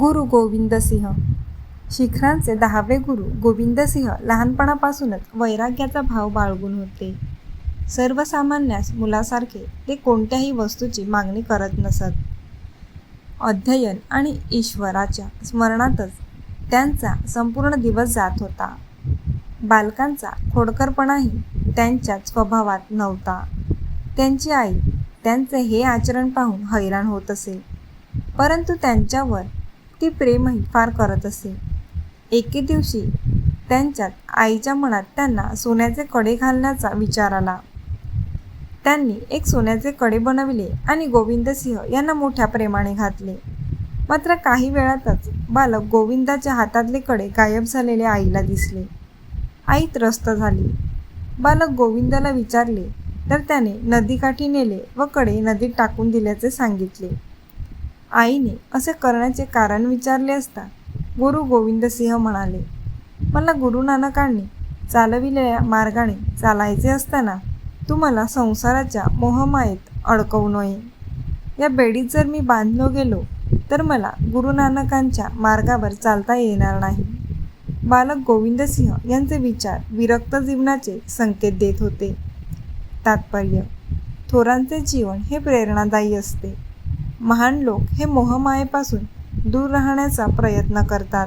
गुरु गोविंदसिंह शिखरांचे दहावे गुरु गोविंदसिंह लहानपणापासूनच वैराग्याचा भाव बाळगून होते. सर्वसामान्यास मुलासारखे ते कोणत्याही वस्तूची मागणी करत नसत. अध्ययन आणि ईश्वराच्या स्मरणातच त्यांचा संपूर्ण दिवस जात होता. बालकांचा खोडकरपणाही त्यांच्या स्वभावात नव्हता. त्यांची आई त्यांचे हे आचरण पाहून हैराण होत असे. परंतु त्यांच्यावर ती प्रेमही फार करत असे. एके दिवशी त्यांच्यात आईच्या मनात त्यांना सोन्याचे कडे घालण्याचा विचार आला. त्यांनी एक सोन्याचे कडे बनविले आणि गोविंद सिंह यांना मोठ्या प्रेमाने घातले. मात्र काही वेळातच बालक गोविंदाच्या हातातले कडे गायब झालेले आईला दिसले. आई त्रस्त झाली. बालक गोविंदाला विचारले तर त्याने नदीकाठी नेले व कडे नदीत टाकून दिल्याचे सांगितले. आईने असे करण्याचे कारण विचारले असता गुरु गोविंदसिंह म्हणाले मला गुरु नानकांनी चालविलेल्या मार्गाने चालायचे असताना तू मला संसाराच्या मोहमायेत अडकवू नये. या बेडीत जर मी बांधलो गेलो तर मला गुरु नानकांच्या मार्गावर चालता येणार नाही. बालक गोविंदसिंह यांचे विचार विरक्त जीवनाचे संकेत देत होते. तात्पर्य थोरांचे जीवन हे प्रेरणादायी असते. महान लोक हे मोहमायेपासून दूर राहण्याचा प्रयत्न करतात.